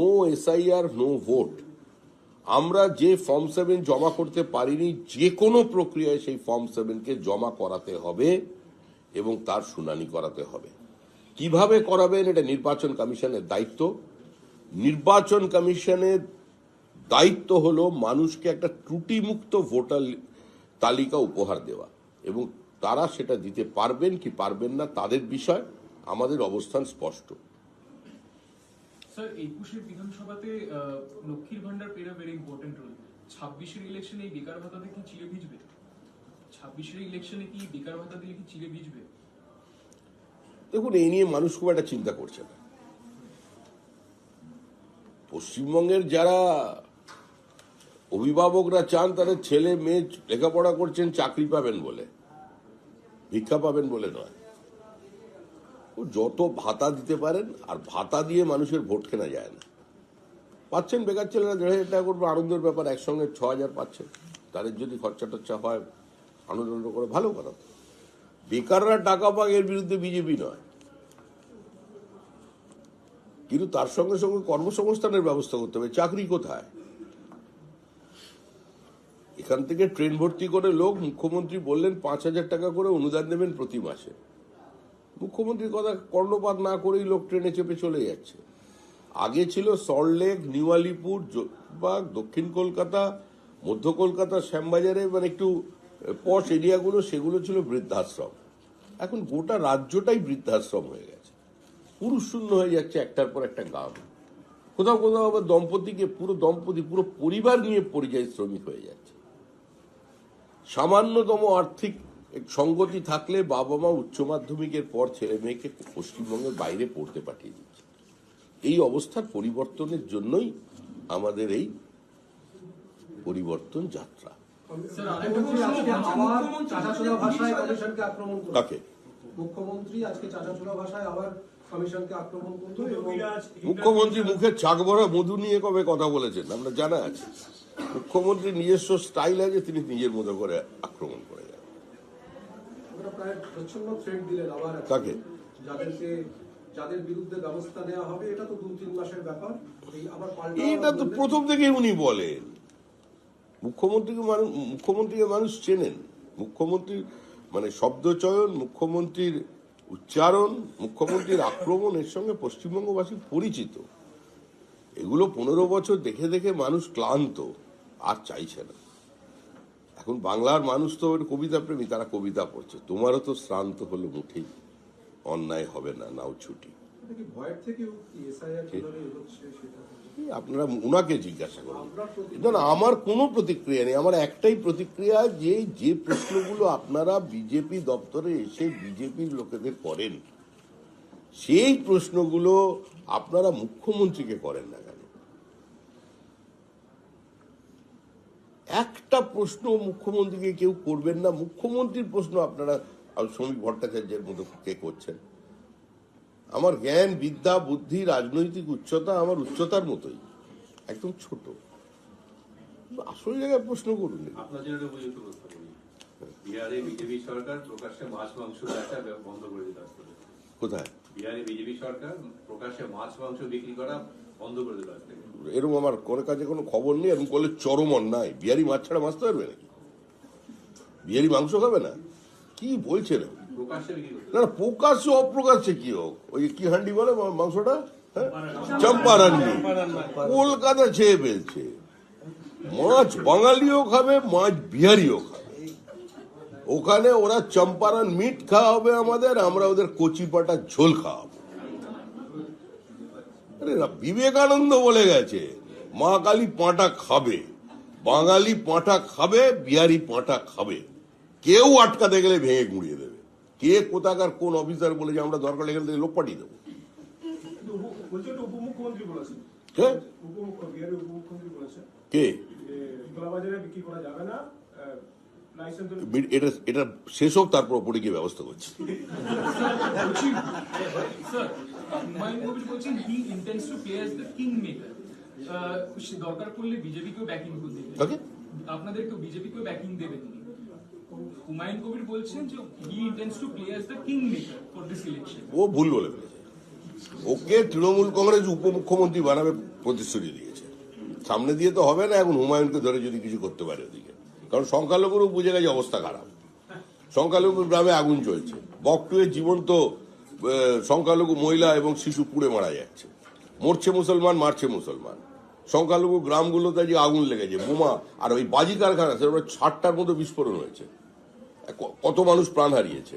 No SIR no vote আমরা যে form seven জমা করতে পারিনি, যে কোনো প্রক্রিয়ায় সেই ফর্ম সেভেনকে জমা করাতে হবে এবং তার শুনানি করাতে হবে। কীভাবে করাবেন এটা নির্বাচন কমিশনের দায়িত্ব। নির্বাচন কমিশনের দায়িত্ব হলো মানুষকে একটা ত্রুটিমুক্ত ভোটার তালিকা উপহার দেওয়া এবং তারা সেটা দিতে পারবেন কি পারবেন না, তাদের বিষয়, আমাদের অবস্থান স্পষ্ট। স্যার একুশের বিধানসভাতে লক্ষ্মীর ভান্ডার প্লেড ভেরি ইম্পর্টেন্ট রোল ছাব্বিশের ইলেকশনে এই বেকার ভাতাতে কি চিড়ে ভিজবে? ছাব্বিশের ইলেকশনে কি বেকার ভাতা দিলে কি চিড়ে ভিজবে? দেখুন, এই নিয়ে মানুষ খুব একটা চিন্তা করছে না। পশ্চিমবঙ্গের যারা অভিভাবকরা চান, তাদের ছেলে, মেয়ে লেখাপড়া করছেন, চাকরি পাবেন বলে। ভিক্ষা পাবেন বলে নয়। যত ভাতা দিতে পারেন, আর ভাতা দিয়ে মানুষের ভোট কেনা যায় না। পাচ্ছেন বেকার ছেলেরা দেড় হাজার টাকা করবে, আনন্দের ব্যাপার, একসঙ্গে ছ হাজার পাচ্ছেন। তাদের যদি খরচা টরচা হয় আনন্দ করে, ভালো কথা। বেকাররা টাকা পাক এর বিরুদ্ধে বিজেপি নয়। কিন্তু তার সঙ্গে সঙ্গে কর্মসংস্থানের ব্যবস্থা করতে হবে। চাকরি কোথায়? এখান থেকে ট্রেন ভর্তি করে লোক, মুখ্যমন্ত্রী বললেন, পাঁচ হাজার টাকা করে অনুদান দেবেন প্রতি মাসে। মুখ্যমন্ত্রীর কথা কর্ণপাত না করেই লোক ট্রেনে চেপে চলে যাচ্ছে। আগে ছিল সল্টলেক নিউ আলিপুর বাগ দক্ষিণ কলকাতা, মধ্য কলকাতা, শ্যামবাজারে মানে একটু পশ এরিয়াগুলো, সেগুলো ছিল বৃদ্ধাশ্রম। এখন গোটা রাজ্যটাই বৃদ্ধাশ্রম হয়ে গেছে। পুরুষ শূন্য হয়ে যাচ্ছে একটার পর একটা গ্রাম। কোথাও কোথাও আবার দম্পতিকে, পুরো দম্পতি, পুরো পরিবার নিয়ে পরিযায়ী শ্রমিক হয়ে যাচ্ছে। সামান্যতম আর্থিক সঙ্গতি থাকলে বাবা মা উচ্চ মাধ্যমিকের পর ছেলে মেয়েকে পশ্চিমবঙ্গের বাইরে পড়তে পাঠিয়ে দিচ্ছে। এই অবস্থার পরিবর্তনের জন্যই আমাদের এই পরিবর্তন যাত্রা। স্যার মুখ্যমন্ত্রী আজকে ভাষায় আবার কমিশনকে আক্রমণ করল মুখে চাক ভরা মধু নিয়ে কবে কথা বলেছেন? আমরা জানা আছে। মুখ্যমন্ত্রী নিজস্ব স্টাইল আছে তিনি নিজের মতো করে আক্রমণ করে হবে এটা তো। প্রথম থেকেই উনি বলেন। মুখ্যমন্ত্রীকে মানুষ মুখ্যমন্ত্রীকে মানুষ চেনেন। মুখ্যমন্ত্রীর মানে শব্দচয়ন মুখ্যমন্ত্রীর উচ্চারণ মুখ্যমন্ত্রীর আক্রমণ এর সঙ্গে পশ্চিমবঙ্গবাসী পরিচিত। এগুলো পনেরো বছর দেখে দেখে মানুষ ক্লান্ত আর চাইছে না। এখন বাংলার মানুষ তো ওর কবিতা প্রেমী তারা কবিতা পড়ছে। তোমারও তো শ্রান্ত হলো মুঠেই অন্যায় হবে না নাও ছুটি। আপনারা উনাকে জিজ্ঞাসা করুন। না না আমার কোনো প্রতিক্রিয়া নেই। আমার একটাই প্রতিক্রিয়া যে যে প্রশ্নগুলো আপনারা বিজেপি দপ্তরে এসে বিজেপির লোকেদের করেন সেই প্রশ্নগুলো আপনারা মুখ্যমন্ত্রীকে করেন না কেন? একটা প্রশ্ন মুখ্যমন্ত্রীকে কেউ করবেন না। মুখ্যমন্ত্রীর প্রশ্ন আপনারা আর শ্রমিক ভট্টাচার্যের মতো কে করছেন? আমার জ্ঞান বিদ্যা বুদ্ধি রাজনৈতিক উচ্চতা আমার উচ্চতার মতোই একদম ছোট। আসল জায়গায় প্রশ্ন করুন। উপযুক্ত বিহারে বিজেপি সরকার প্রকাশ্যে মাছ মাংস বেচা বন্ধ করে দিতে। কোথায়? বিহারে বিজেপি সরকার প্রকাশ্যে মাছ মাংস বিক্রি করা এরকম আমার কোনো কাছে কোনো খবর নেই এরকম করলে চরম অন্যায় বিহারি মাছ ছাড়া মাছতে পারবে নাকি? বিহারি মাংস খাবে না? কি বলছেন না প্রকাশ্যে অপ্রকাশ্যে কি হোক? ওই কি হান্ডি বলে মাংসটা? হ্যাঁ? চম্পারান্ডি কলকাতা ছেয়ে ফেলছে। মাছ বাঙালিও খাবে মাছ বিহারিও খাবে। ওখানে ওরা চম্পারান মিট খাওয়া হবে আমাদের আমরা ওদের কচি পাটা ঝোল খাওয়াবো। আরে না, বিবেকানন্দ বলে গেছে মা কালী পাঁটা খাবে বাঙালি পাঁটা খাবে বিহারি পাঁটা খাবে। কেউ আটকাতে গেলে ভেঙে গুঁড়িয়ে দেবে। কে কোথাকার কোন অফিসার বলে যে আমরা দরকার এখান থেকে লোক পাঠিয়ে দেবো? কে? উপমুখ্যমন্ত্রী বিহারের উপমুখ্যমন্ত্রী বলেছেন। কে? যে খোলাবাজারে বিক্রি করা যাবে না লাইসেন্স মি- এটা এটা শেষ হোক তারপর ওপরে গিয়ে ব্যবস্থা করছি। হুমায়ুন বলছেন he intends to play as the king maker দরকার পড়লে বিজেপিকেও ব্যাকিং দেবে। কাকে? আপনাদেরকেও বিজেপিকেও ব্যাকিং দেবেন উনি। হুমায়ুন কবির বলছেন যে he intends to play as the king maker for this election ও ভুল বলে ওকে তৃণমূল কংগ্রেস উপমুখ্যমন্ত্রী বানাবে প্রতিশ্রুতি দিয়েছে। সামনে দিয়ে তো হবে না এখন হুমায়ুনকে ধরে যদি কিছু করতে পারে ওদিকে। কারণ সংখ্যালঘুরও বুঝে গেছে অবস্থা খারাপ। সংখ্যালঘু গ্রামে আগুন চলছে। বকটুয়ে জীবন্ত আহ, সংখ্যালঘু মহিলা এবং শিশু পুড়ে মারা যাচ্ছে। মরছে মুসলমান, মারছে মুসলমান। সংখ্যালঘু গ্রামগুলোতে যে আগুন লেগেছে, বোমা আর ওই বাজি কারখানা সেটা ষাটটার মতো বিস্ফোরণ হয়েছে। কত মানুষ প্রাণ হারিয়েছে।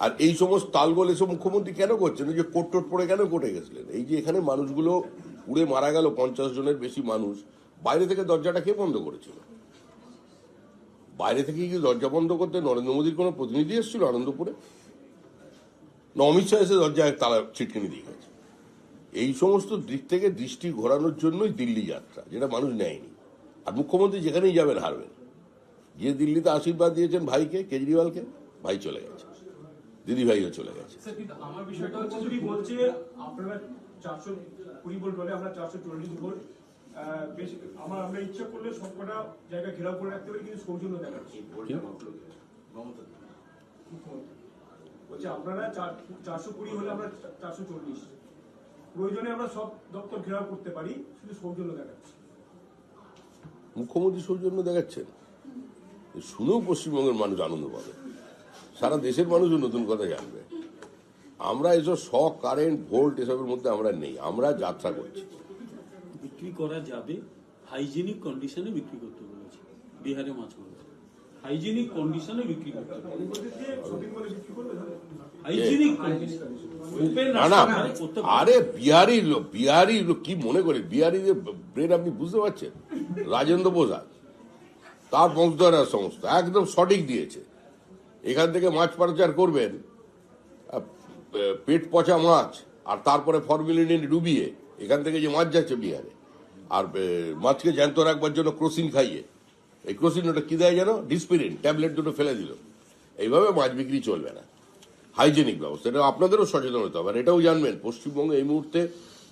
আর এই সমস্ত তালগোল এসব মুখ্যমন্ত্রী কেন করছেন? যে কোট টোট পড়ে কেন কোটে গেছিলেন? এই যে এখানে মানুষগুলো উড়ে মারা গেল, পঞ্চাশ জনের বেশি মানুষ, বাইরে থেকে দরজাটা কে বন্ধ করেছিল? বাইরে থেকে কি দরজা বন্ধ করতে নরেন্দ্র মোদীর কোনো প্রতিনিধি এসেছিল আনন্দপুরে? অমিত শাহ এসে দরজায় তালা ছিটকিনি দিয়ে গেছে। এই সমস্ত দিক থেকে দৃষ্টি ঘোরানোর জন্যই দিল্লি যাত্রা যেটা মানুষ নেয়নি। আর মুখ্যমন্ত্রী যেখানেই যাবেন হারবেন। গিয়ে দিল্লিতে আশীর্বাদ দিয়েছেন ভাইকে কেজরিওয়ালকে ভাই চলে গেছে। দিদি ভাইও চলে গেছে। আমার বিষয়টা হচ্ছে যদি বলছে আপনারা চারশো কুড়ি আমরা চারশো চল্লিশ আহ, বেশি আমার আমরা ইচ্ছা করলে সবকটা জায়গা ঘেরাও করে রাখতে পারি কিন্তু সৌজন্য দেখাচ্ছি? মমতা মুখ্যমন্ত্রী। বলছে আপনারা চার- চারশো কুড়ি হলে আমরা চারশো চল্লিশ। প্রয়োজনে আমরা সব দপ্তর ঘেরাও করতে পারি শুধু সৌজন্য দেখাচ্ছি। মুখ্যমন্ত্রী সৌজন্য দেখাচ্ছেন? শুনেও পশ্চিমবঙ্গের মানুষ আনন্দ পাবে। সারা দেশের মানুষও নতুন কথা জানবে। আমরা এসব শখ কারেন্ট ভোল্ট এসবের মধ্যে আমরা নেই আমরা যাত্রা করছি। বিক্রি করা যাবে হাইজেনিক কন্ডিশনে বিক্রি করতে বলেছে। বিহারে মাছগুলো হাইজেনিক কন্ডিশনে বিক্রি করতে হাইজেনিক না না। আরে বিহারি লোক বিহারি লোক কি মনে করে? বিহারিদের ব্রেন আপনি বুঝতে পারছেন? রাজেন্দ্র তার একদম সঠিক দিয়েছে। এখান থেকে মাছ পাচার করবেন পেট পচা মাছ আর তারপরে ফর্মিলিনে ডুবিয়ে এখান থেকে যে মাছ যাচ্ছে বিহারে। আর মাছকে জ্যান্ত রাখবার জন্য ক্রোসিন খাইয়ে। এই ক্রোসিন ওটা কি দেয় যেন ডিসপিরিন ট্যাবলেট দুটো ফেলে দিল। এইভাবে মাছ বিক্রি চলবে না। হাইজেনিক ব্যবস্থা এটা আপনাদেরও সচেতন হতে হবে। আর এটাও জানবেন পশ্চিমবঙ্গে এই মুহূর্তে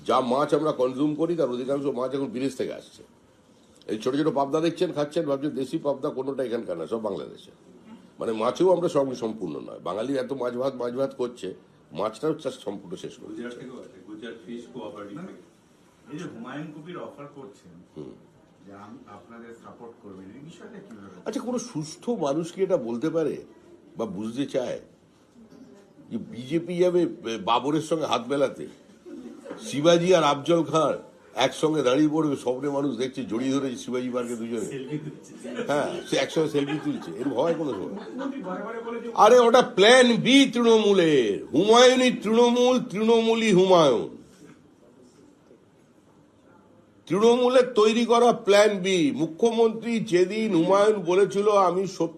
যা মাছ আমরা কনজিউম করি তার অধিকাংশ মাছ এখন বিদেশ থেকে আসছে। এই ছোট ছোট পাবদা দেখছেন খাচ্ছেন ভাবছেন দেশি পাবদা কোনোটা এখানকার না সব বাংলাদেশে মানে মাছেও আমরা সঙ্গে সম্পূর্ণ নয়। বাঙালি এত মাছ ভাত মাছ ভাত করছে মাছটাও চাষ সম্পূর্ণ শেষ করছে হুমায়ুন কবির অফার করছেন যে আপনাদের সাপোর্ট করবেন এই বিষয়টা কীভাবে আচ্ছা কোনো সুস্থ মানুষ কি এটা বলতে পারে? বা বুঝতে চায়? যে বিজেপি যাবে বাবরের সঙ্গে হাত মেলাতে। শিবাজি আর আফজল খান একসঙ্গে দাঁড়িয়ে পড়বে স্বপ্নে মানুষ দেখছে জড়িয়ে ধরেছে শিবাজি পার্কে দুজনে। হ্যাঁ সে একসঙ্গে সেলফি তুলছে। এর ভয় কোনো সময়? আরে ওটা প্ল্যান বি তৃণমূলের। হুমায়ুনই তৃণমূল তৃণমূলই হুমায়ুন। তৃণমূলের তৈরি করা প্ল্যান বি মুখ্যমন্ত্রী যেদিন হুমায়ুন বলেছিল আমি সত্য